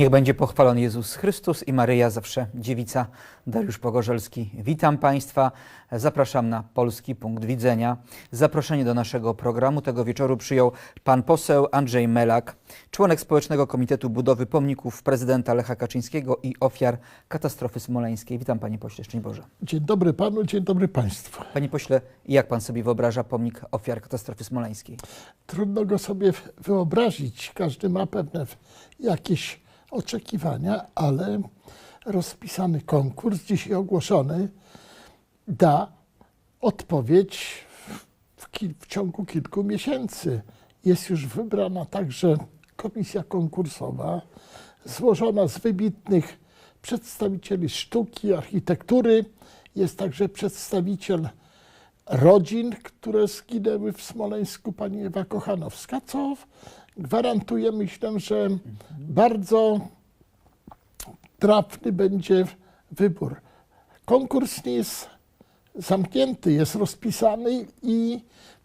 Niech będzie pochwalony Jezus Chrystus i Maryja zawsze dziewica. Dariusz Pogorzelski. Witam Państwa. Zapraszam na Polski Punkt Widzenia. Zaproszenie do naszego programu tego wieczoru przyjął pan poseł Andrzej Melak, członek Społecznego Komitetu Budowy Pomników prezydenta Lecha Kaczyńskiego i ofiar katastrofy smoleńskiej. Witam Panie Pośle, szczęść Boże. Dzień dobry Panu, dzień dobry Państwu. Panie Pośle, jak Pan sobie wyobraża pomnik ofiar katastrofy smoleńskiej? Trudno go sobie wyobrazić. Każdy ma pewne jakieś oczekiwania, ale rozpisany konkurs, dzisiaj ogłoszony, da odpowiedź w, w ciągu kilku miesięcy. Jest już wybrana także komisja konkursowa, złożona z wybitnych przedstawicieli sztuki, architektury. Jest także przedstawiciel rodzin, które zginęły w Smoleńsku, pani Ewa Kochanowska, co gwarantuje, myślę, że bardzo trafny będzie wybór. Konkurs nie jest zamknięty, jest rozpisany i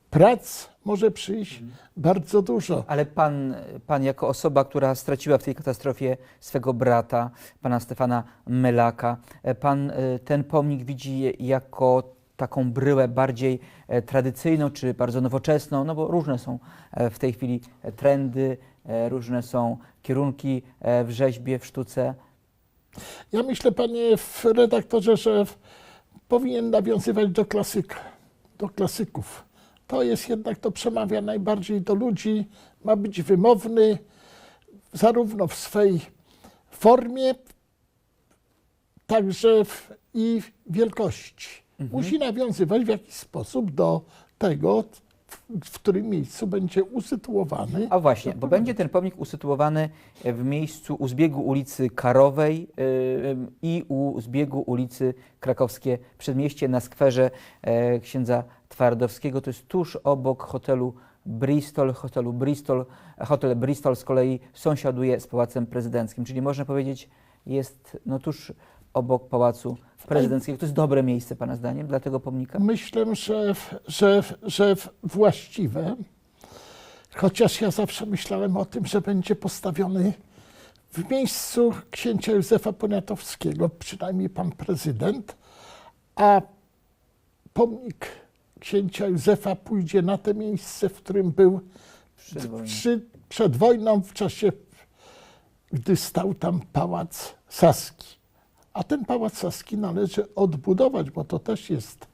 prac może przyjść bardzo dużo. Ale pan, pan jako osoba, która straciła w tej katastrofie swego brata, pana Stefana Melaka, e, pan e, ten pomnik widzi jako taką bryłę bardziej e, tradycyjną, czy bardzo nowoczesną, no bo różne są e, w tej chwili e, trendy, różne są kierunki w rzeźbie, w sztuce. Ja myślę, panie redaktorze, że powinien nawiązywać do klasyka, do klasyków. To jest jednak, to przemawia najbardziej do ludzi, ma być wymowny zarówno w swej formie, także w, i wielkości. Musi nawiązywać w jakiś sposób do tego, w, w którym miejscu będzie usytuowany. A właśnie, bo będzie ten pomnik usytuowany w miejscu u zbiegu ulicy Karowej y, y, i u zbiegu ulicy Krakowskie Przedmieście na skwerze e, księdza Twardowskiego. To jest tuż obok hotelu Bristol, hotelu Bristol. Hotel Bristol z kolei sąsiaduje z Pałacem Prezydenckim, czyli można powiedzieć jest no, tuż obok Pałacu Prezydenckiego. To jest dobre miejsce Pana zdaniem dla tego pomnika? Myślę, że, że, że właściwe, chociaż ja zawsze myślałem o tym, że będzie postawiony w miejscu księcia Józefa Poniatowskiego, przynajmniej pan prezydent, a pomnik księcia Józefa pójdzie na te miejsce, w którym był Przed wojną. przy, przed wojną, w czasie, gdy stał tam pałac Saski. A ten pałac Saski należy odbudować, bo to też jest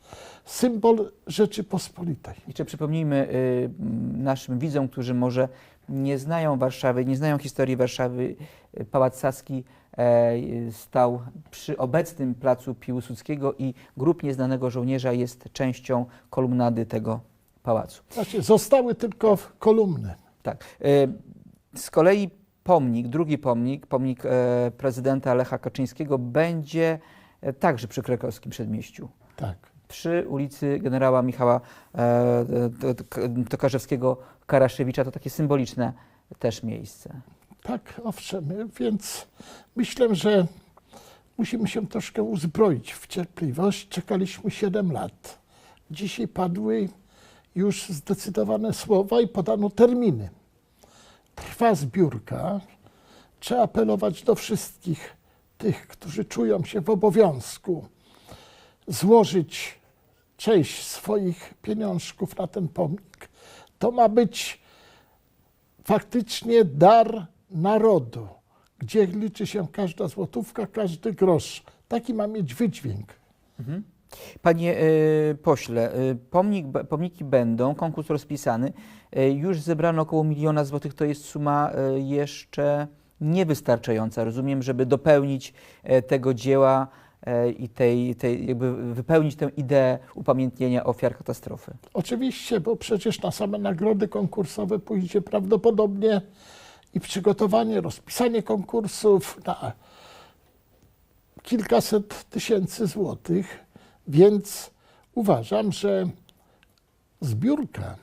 symbol Rzeczypospolitej. Jeszcze przypomnijmy y, naszym widzom, którzy może nie znają Warszawy, nie znają historii Warszawy. y, Pałac Saski e, y, stał przy obecnym placu Piłsudskiego i grób nieznanego żołnierza jest częścią kolumnady tego pałacu. Znaczy, zostały tylko kolumny. Tak. Y, Z kolei pomnik, drugi pomnik, pomnik e, prezydenta Lecha Kaczyńskiego będzie e, także przy krakowskim przedmieściu. Tak. przy ulicy generała Michała e, Tokarzewskiego Karaszewicza. To takie symboliczne też miejsce. Tak, owszem, więc myślę, że musimy się troszkę uzbroić w cierpliwość. Czekaliśmy 7 lat. Dzisiaj padły już zdecydowane słowa i podano terminy. Trwa zbiórka. Trzeba apelować do wszystkich tych, którzy czują się w obowiązku złożyć część swoich pieniążków na ten pomnik. To ma być faktycznie dar narodu, gdzie liczy się każda złotówka, każdy grosz. Taki ma mieć wydźwięk. Panie e, pośle, e, pomnik, pomniki będą, konkurs rozpisany. E, już zebrano około miliona złotych. To jest suma jeszcze niewystarczająca, rozumiem, żeby dopełnić tego dzieła i tej, tej, jakby wypełnić tę ideę upamiętnienia ofiar katastrofy. Oczywiście, bo przecież na same nagrody konkursowe pójdzie prawdopodobnie i przygotowanie, rozpisanie konkursów na kilkaset tysięcy złotych, więc uważam, że zbiórka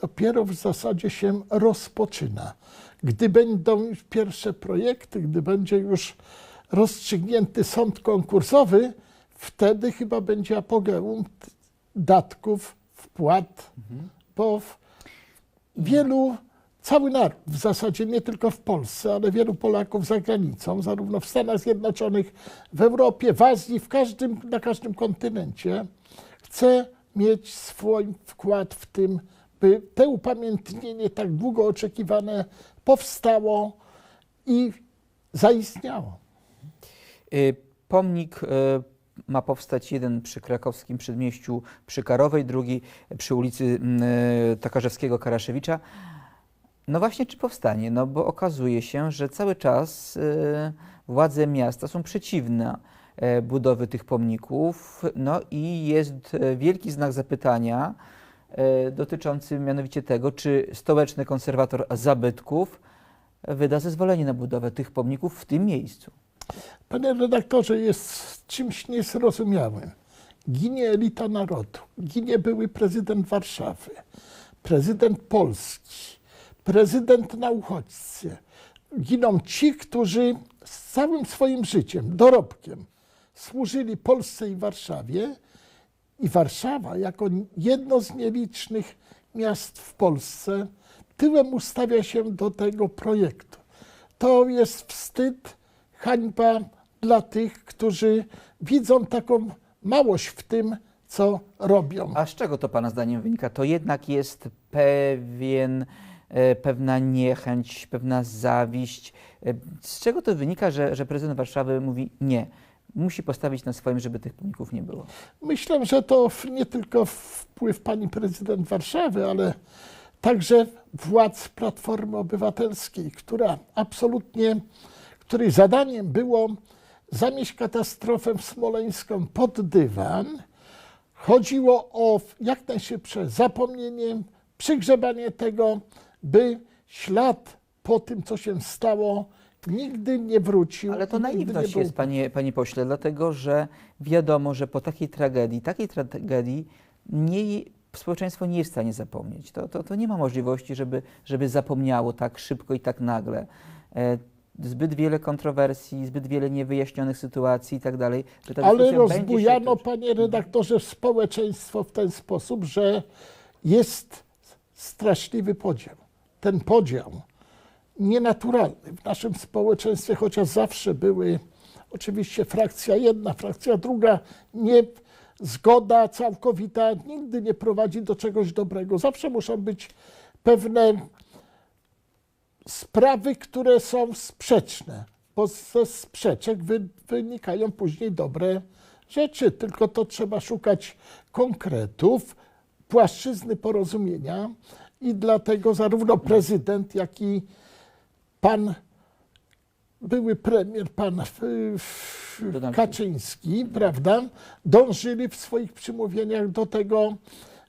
dopiero w zasadzie się rozpoczyna. Gdy będą już pierwsze projekty, gdy będzie już rozstrzygnięty sąd konkursowy, wtedy chyba będzie apogeum datków, wpłat, bo w wielu cały naród, w zasadzie nie tylko w Polsce, ale wielu Polaków za granicą, zarówno w Stanach Zjednoczonych, w Europie, w Azji, w każdym, na każdym kontynencie, chce mieć swój wkład w tym, by te upamiętnienie tak długo oczekiwane powstało i zaistniało. Y, Pomnik y, ma powstać jeden przy krakowskim przedmieściu przy Karowej, drugi przy ulicy mm, y, Takarzewskiego Karaszewicza. No właśnie, czy powstanie? No bo okazuje się, że cały czas y, władze miasta są przeciwne e, budowy tych pomników, no i jest e, wielki znak zapytania e, dotyczący mianowicie tego, czy stołeczny konserwator zabytków wyda zezwolenie na budowę tych pomników w tym miejscu. Panie redaktorze, jest czymś niezrozumiałym. Ginie elita narodu, ginie były prezydent Warszawy, prezydent Polski, prezydent na uchodźcy. Giną ci, którzy z całym swoim życiem, dorobkiem służyli Polsce i Warszawie. I Warszawa, jako jedno z nielicznych miast w Polsce, tyłem ustawia się do tego projektu. To jest wstyd, hańba dla tych, którzy widzą taką małość w tym, co robią. A z czego to Pana zdaniem wynika? To jednak jest pewien, pewna niechęć, pewna zawiść. E, Z czego to wynika, że, że prezydent Warszawy mówi nie? Musi postawić na swoim, żeby tych pomników nie było. Myślę, że to nie tylko wpływ pani prezydent Warszawy, ale także władz Platformy Obywatelskiej, która absolutnie, której zadaniem było zamieść katastrofę smoleńską pod dywan. Chodziło o jak najszybsze zapomnienie, przygrzebanie tego, by ślad po tym, co się stało, nigdy nie wrócił. Ale to naiwność jest, panie, panie pośle, dlatego że wiadomo, że po takiej tragedii, takiej tragedii nie, społeczeństwo nie jest w stanie zapomnieć. To, to, to nie ma możliwości, żeby, żeby zapomniało tak szybko i tak nagle. E, zbyt wiele kontrowersji, zbyt wiele niewyjaśnionych sytuacji i tak dalej. Ale się rozbujano, toczyć. panie redaktorze, społeczeństwo w ten sposób, że jest straszliwy podział. Ten podział nienaturalny w naszym społeczeństwie, chociaż zawsze były oczywiście frakcja jedna, frakcja druga, nie zgoda całkowita nigdy nie prowadzi do czegoś dobrego. Zawsze muszą być pewne sprawy, które są sprzeczne, bo ze sprzeczek wy, wynikają później dobre rzeczy. Tylko to trzeba szukać konkretów, płaszczyzny porozumienia i dlatego zarówno prezydent, jak i pan były premier, pan Kaczyński, prawda, dążyli w swoich przemówieniach do tego,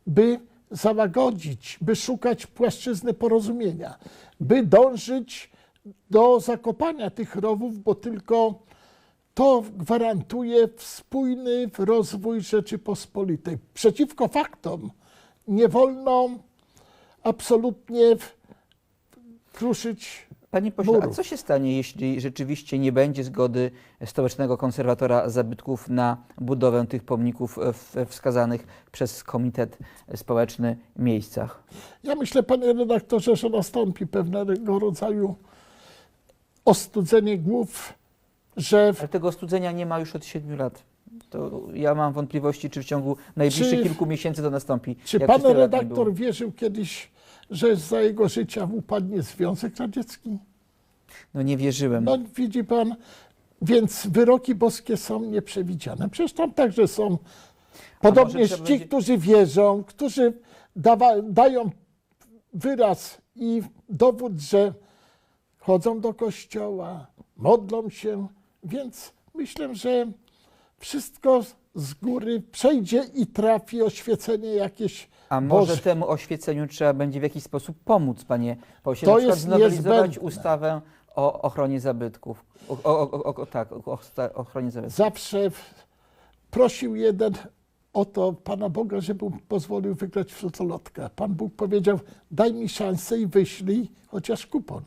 by załagodzić, by szukać płaszczyzny porozumienia, by dążyć do zakopania tych rowów, bo tylko to gwarantuje spójny rozwój Rzeczypospolitej. Przeciwko faktom nie wolno absolutnie kruszyć Panie pośle, a murów. co się stanie, jeśli rzeczywiście nie będzie zgody stołecznego konserwatora zabytków na budowę tych pomników e, w wskazanych przez Komitet Społeczny miejscach? Ja myślę, panie redaktorze, że nastąpi pewnego rodzaju ostudzenie głów, że w Ale tego ostudzenia nie ma już od siedmiu lat. To ja mam wątpliwości, czy w ciągu najbliższych Czy- kilku miesięcy to nastąpi. Czy pan redaktor wierzył kiedyś, że za jego życia upadnie Związek Radziecki? No nie wierzyłem. No widzi pan, więc wyroki boskie są nieprzewidziane. Przecież tam także są podobnież ci, będzie- którzy wierzą, którzy dawa, dają wyraz i dowód, że chodzą do kościoła, modlą się, więc myślę, że wszystko z góry przejdzie i trafi oświecenie jakieś A może Boże. temu oświeceniu trzeba będzie w jakiś sposób pomóc, panie pośle? To na przykład jest znowelizować ustawę o ochronie zabytków. O, o, o, o, tak, o, ochronie zabytków. zawsze prosił jeden o to Pana Boga, żeby mu pozwolił wygrać w lotolotkę. Pan Bóg powiedział, daj mi szansę i wyślij chociaż kupon.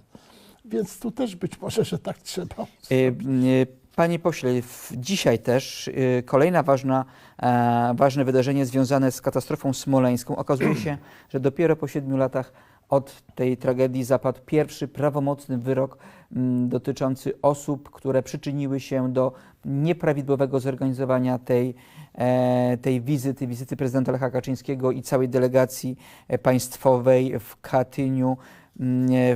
Więc tu też być może, że tak trzeba. Y, y, Panie pośle, dzisiaj też y, kolejna ważna, e, ważne wydarzenie związane z katastrofą smoleńską. Okazuje się, że dopiero po siedmiu latach od tej tragedii zapadł pierwszy prawomocny wyrok mm, dotyczący osób, które przyczyniły się do nieprawidłowego zorganizowania tej, e, tej wizyty, wizyty prezydenta Lecha Kaczyńskiego i całej delegacji e, państwowej w Katyniu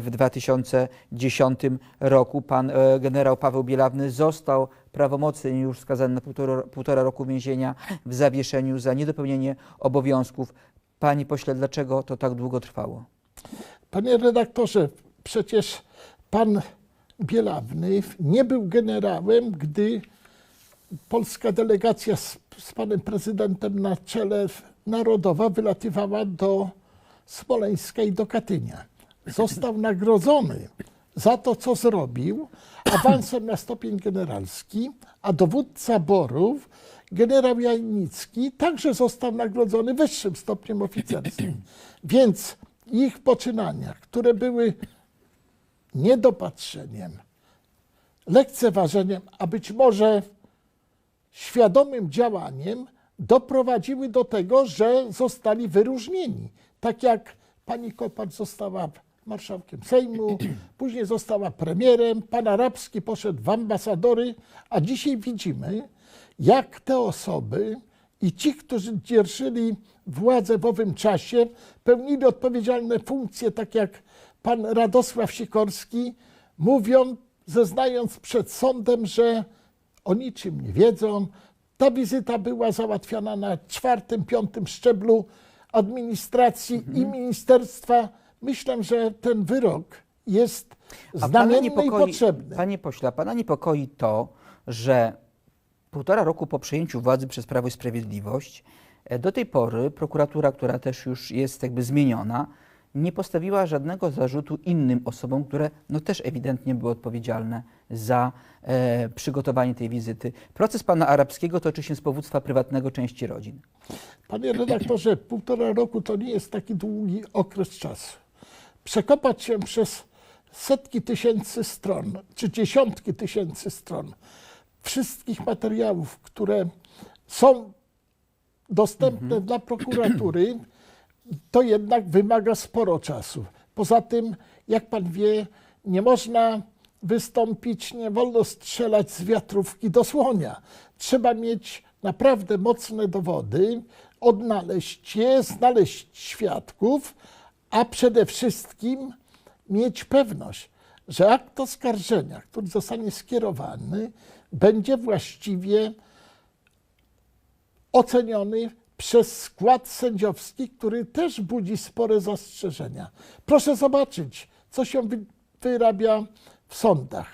w 2010 roku. Pan e, generał Paweł Bielawny został prawomocnie już skazany na półtora, półtora roku więzienia w zawieszeniu za niedopełnienie obowiązków. Panie pośle, dlaczego to tak długo trwało? Panie redaktorze, przecież pan Bielawny nie był generałem, gdy polska delegacja z, z panem prezydentem na czele narodowa wylatywała do Smoleńska i do Katynia. Został nagrodzony za to, co zrobił, awansem na stopień generalski, a dowódca Borów, generał Jajnicki, także został nagrodzony wyższym stopniem oficerskim. Więc ich poczynania, które były niedopatrzeniem, lekceważeniem, a być może świadomym działaniem, doprowadziły do tego, że zostali wyróżnieni. Tak jak pani Kopacz została marszałkiem Sejmu, później została premierem, pan Arabski poszedł w ambasadory, a dzisiaj widzimy, jak te osoby i ci, którzy dzierżyli władzę w owym czasie, pełnili odpowiedzialne funkcje, tak jak pan Radosław Sikorski, mówią, zeznając przed sądem, że o niczym nie wiedzą. Ta wizyta była załatwiana na czwartym, piątym szczeblu administracji i ministerstwa. Myślę, że ten wyrok jest znamienny i potrzebny. Panie pośle, pana niepokoi to, że półtora roku po przejęciu władzy przez Prawo i Sprawiedliwość, e, do tej pory prokuratura, która też już jest jakby zmieniona, nie postawiła żadnego zarzutu innym osobom, które no też ewidentnie były odpowiedzialne za e, przygotowanie tej wizyty. Proces pana Arabskiego toczy się z powództwa prywatnego części rodzin. Panie redaktorze, półtora roku to nie jest taki długi okres czasu. Przekopać się przez setki tysięcy stron, czy dziesiątki tysięcy stron wszystkich materiałów, które są dostępne dla prokuratury, to jednak wymaga sporo czasu. Poza tym, jak pan wie, nie można wystąpić, nie wolno strzelać z wiatrówki do słonia. Trzeba mieć naprawdę mocne dowody, odnaleźć je, znaleźć świadków, a przede wszystkim mieć pewność, że akt oskarżenia, który zostanie skierowany, będzie właściwie oceniony przez skład sędziowski, który też budzi spore zastrzeżenia. Proszę zobaczyć, co się wy- wyrabia w sądach.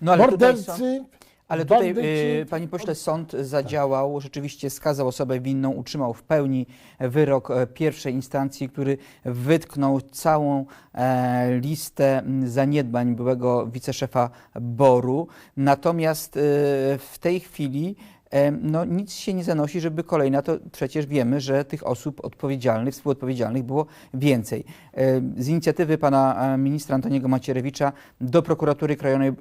No Mordercy, ale tutaj bandyci, panie pośle, sąd zadziałał, rzeczywiście skazał osobę winną, utrzymał w pełni wyrok e, pierwszej instancji, który wytknął całą e, listę zaniedbań byłego wiceszefa Boru. Natomiast e, w tej chwili no, nic się nie zanosi, żeby kolejna, to przecież wiemy, że tych osób odpowiedzialnych, współodpowiedzialnych było więcej. Z inicjatywy pana ministra Antoniego Macierewicza do prokuratury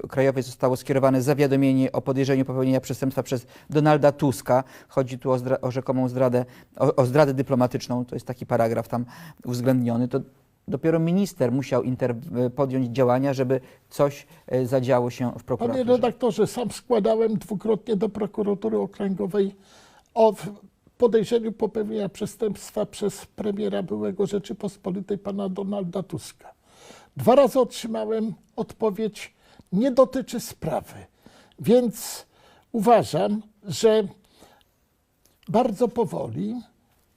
krajowej zostało skierowane zawiadomienie o podejrzeniu popełnienia przestępstwa przez Donalda Tuska. Chodzi tu o, zdra- o rzekomą zdradę, o, o zdradę dyplomatyczną, to jest taki paragraf tam uwzględniony. To dopiero minister musiał inter- podjąć działania, żeby coś e, zadziało się w Panie prokuraturze. redaktorze, sam składałem dwukrotnie do prokuratury okręgowej o podejrzeniu popełnienia przestępstwa przez premiera byłego Rzeczypospolitej pana Donalda Tuska. Dwa razy otrzymałem odpowiedź, nie dotyczy sprawy. Więc uważam, że bardzo powoli,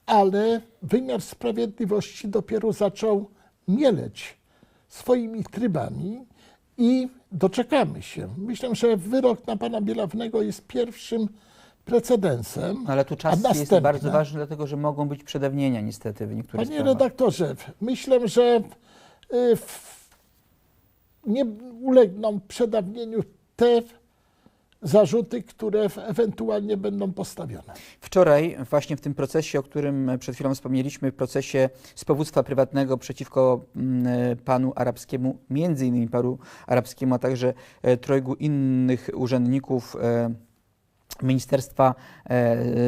ale wymiar sprawiedliwości dopiero zaczął mieleć swoimi trybami i doczekamy się. Myślę, że wyrok na pana Bielawnego jest pierwszym precedensem. Ale tu czas jest bardzo ważny, dlatego że mogą być przedawnienia niestety w niektórych Panie sprawach. redaktorze, myślę, że y, nie ulegną przedawnieniu te zarzuty, które ewentualnie będą postawione. Wczoraj właśnie w tym procesie, o którym przed chwilą wspomnieliśmy, procesie z prywatnego przeciwko mm, panu arabskiemu, między innymi panu arabskiemu, a także e, trojgu innych urzędników e, Ministerstwa e,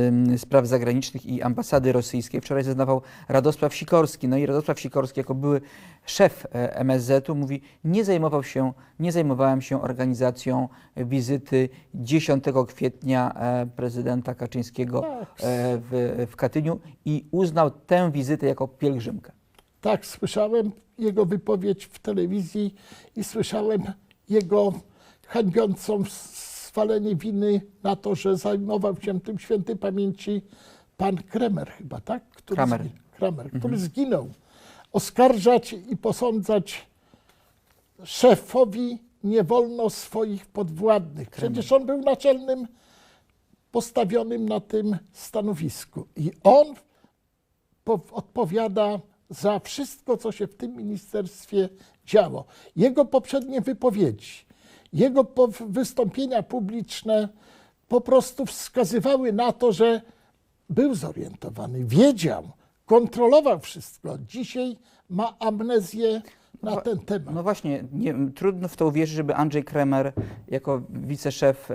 em, Spraw Zagranicznych i Ambasady Rosyjskiej. Wczoraj zeznawał Radosław Sikorski. No i Radosław Sikorski, jako były szef e, MSZ-u, mówi, nie zajmował się, nie zajmowałem się organizacją wizyty 10 kwietnia e, prezydenta Kaczyńskiego e, w, w Katyniu i uznał tę wizytę jako pielgrzymkę. Tak, słyszałem jego wypowiedź w telewizji i słyszałem jego hańbiącą swalenie winy na to, że zajmował się tym świętej pamięci pan Kremer chyba, tak? Który Kramer. Kramer, który zginął. Oskarżać i posądzać szefowi nie wolno swoich podwładnych. Przecież on był naczelnym postawionym na tym stanowisku. I on po, odpowiada za wszystko, co się w tym ministerstwie działo. Jego poprzednie wypowiedzi, jego wystąpienia publiczne po prostu wskazywały na to, że był zorientowany, wiedział, kontrolował wszystko. Dzisiaj ma amnezję na ten temat. No właśnie, nie, trudno w to uwierzyć, żeby Andrzej Kremer jako wiceszef e,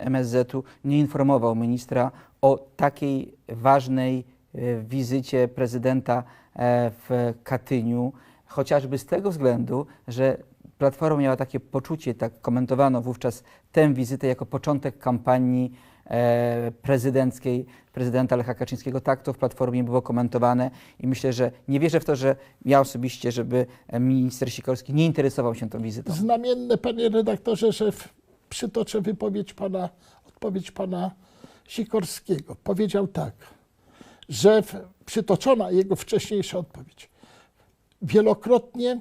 MSZ-u nie informował ministra o takiej ważnej e, wizycie prezydenta e, w Katyniu, chociażby z tego względu, że Platforma miała takie poczucie, tak komentowano wówczas tę wizytę jako początek kampanii e, prezydenckiej prezydenta Lecha Kaczyńskiego. Tak to w Platformie było komentowane i myślę, że nie wierzę w to, że ja osobiście, żeby minister Sikorski nie interesował się tą wizytą. Znamienne, panie redaktorze, że w, przytoczę wypowiedź pana, odpowiedź pana Sikorskiego. Powiedział tak, że w, przytoczona jego wcześniejsza odpowiedź. Wielokrotnie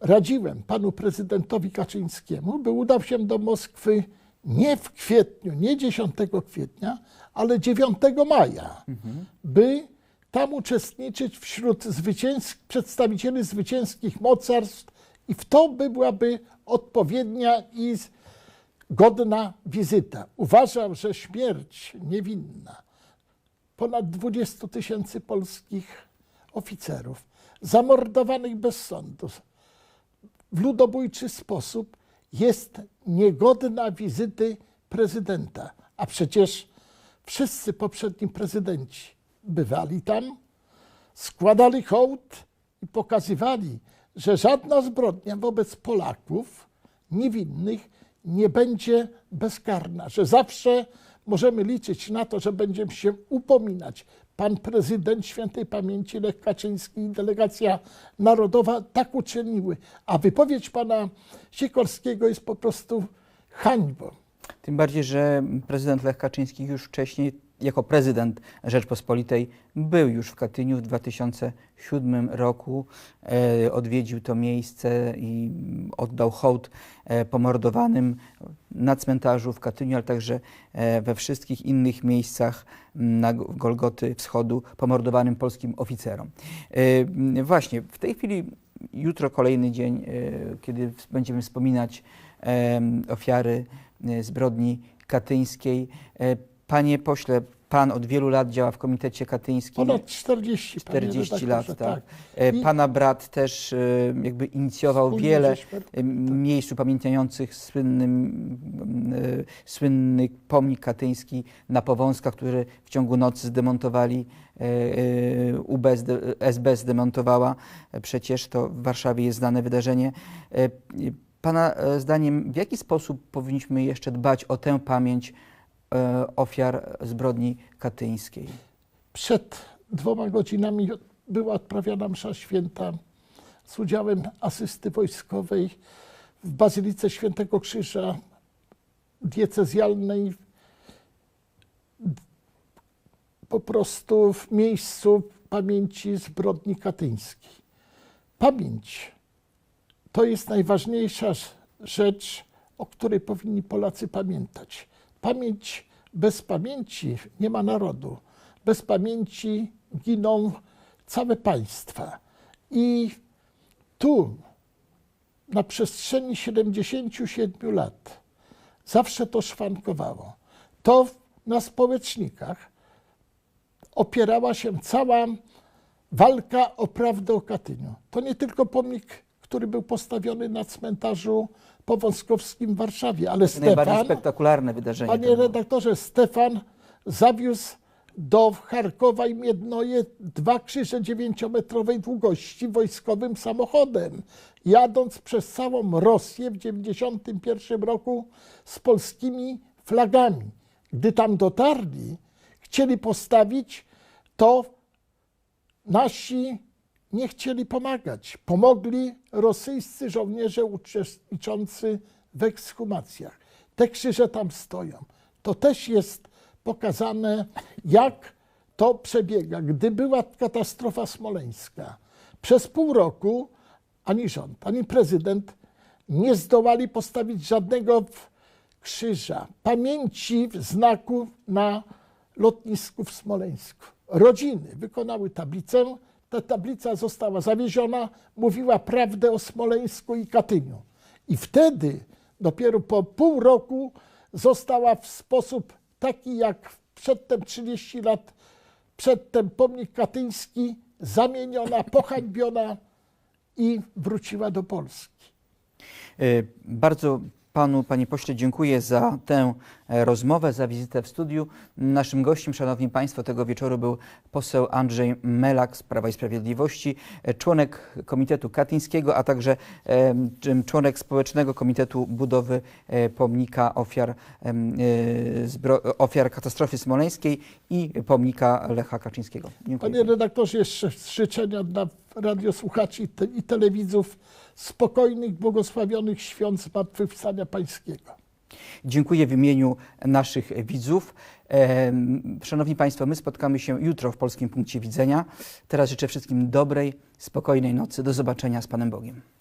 radziłem panu prezydentowi Kaczyńskiemu, by udał się do Moskwy nie w kwietniu, nie 10 kwietnia, ale 9 maja, by tam uczestniczyć wśród zwycięsk, przedstawicieli zwycięskich mocarstw i w to by byłaby odpowiednia i godna wizyta. Uważam, że śmierć niewinna. Ponad 20 tysięcy polskich oficerów, zamordowanych bez sądu, w ludobójczy sposób jest niegodna wizyty prezydenta. A przecież wszyscy poprzedni prezydenci bywali tam, składali hołd i pokazywali, że żadna zbrodnia wobec Polaków niewinnych nie będzie bezkarna, że zawsze możemy liczyć na to, że będziemy się upominać. Pan prezydent świętej pamięci Lech Kaczyński i delegacja narodowa tak uczyniły. A wypowiedź pana Sikorskiego jest po prostu hańbą. Tym bardziej, że prezydent Lech Kaczyński już wcześniej, jako prezydent Rzeczpospolitej, był już w Katyniu w 2007 roku. E, odwiedził to miejsce i oddał hołd e, pomordowanym na cmentarzu w Katyniu, ale także e, we wszystkich innych miejscach na Go- Golgoty Wschodu pomordowanym polskim oficerom. E, właśnie, w tej chwili, jutro kolejny dzień, e, kiedy będziemy wspominać em, ofiary e, zbrodni katyńskiej. Panie pośle, pan od wielu lat działa w Komitecie Katyńskim. Ponad 40, panie 40 lat, redaktorze, tak. E, I- Pana brat też e, jakby inicjował Wspólnie wiele e, miejsc upamiętniających słynnym, e, słynny pomnik katyński na Powązkach, który w ciągu nocy zdemontowali, UB, SB zdemontowała. Przecież to w Warszawie jest znane wydarzenie. Pana zdaniem, w jaki sposób powinniśmy jeszcze dbać o tę pamięć ofiar zbrodni katyńskiej? Przed dwoma godzinami była odprawiana msza święta z udziałem asysty wojskowej w Bazylice Świętego Krzyża diecezjalnej po prostu w miejscu pamięci zbrodni katyńskiej. Pamięć to jest najważniejsza rzecz, o której powinni Polacy pamiętać. Pamięć bez pamięci nie ma narodu. Bez pamięci giną całe państwa. I tu na przestrzeni 77 lat zawsze to szwankowało. To na społecznikach opierała się cała walka o prawdę o Katyniu. To nie tylko pomnik który był postawiony na cmentarzu powązkowskim w Warszawie. Ale Najbardziej Stefan, spektakularne wydarzenie. panie redaktorze, Stefan zawiózł do Charkowa i Miednoje dwa krzyże dziewięciometrowej długości wojskowym samochodem, jadąc przez całą Rosję w 1991 roku z polskimi flagami. Gdy tam dotarli, chcieli postawić, to nasi nie chcieli pomagać. Pomogli rosyjscy żołnierze uczestniczący w ekshumacjach. Te krzyże tam stoją. To też jest pokazane, jak to przebiega. Gdy była katastrofa smoleńska, przez pół roku ani rząd, ani prezydent nie zdołali postawić żadnego krzyża pamięci w znaku na lotnisku w Smoleńsku. Rodziny wykonały tablicę, ta tablica została zawieziona, mówiła prawdę o Smoleńsku i Katyniu. I wtedy, dopiero po pół roku, została w sposób taki jak przedtem 30 lat przedtem pomnik katyński zamieniona, pohańbiona i wróciła do Polski. Y, Bardzo panu, panie pośle, dziękuję za tę e, rozmowę, za wizytę w studiu. Naszym gościem, szanowni państwo, tego wieczoru był poseł Andrzej Melak z Prawa i Sprawiedliwości, e, członek Komitetu Katyńskiego, a także czym członek Społecznego Komitetu Budowy e, Pomnika Ofiar, e, ofiar katastrofy smoleńskiej i pomnika Lecha Kaczyńskiego. Dziękuję. Panie redaktorze, jeszcze życzenia dla radiosłuchaczy i te- telewidzów spokojnych, błogosławionych świąt Zmartwychwstania Pańskiego. Dziękuję w imieniu naszych widzów. Szanowni Państwo, my spotkamy się jutro w Polskim Punkcie Widzenia. Teraz życzę wszystkim dobrej, spokojnej nocy. Do zobaczenia z Panem Bogiem.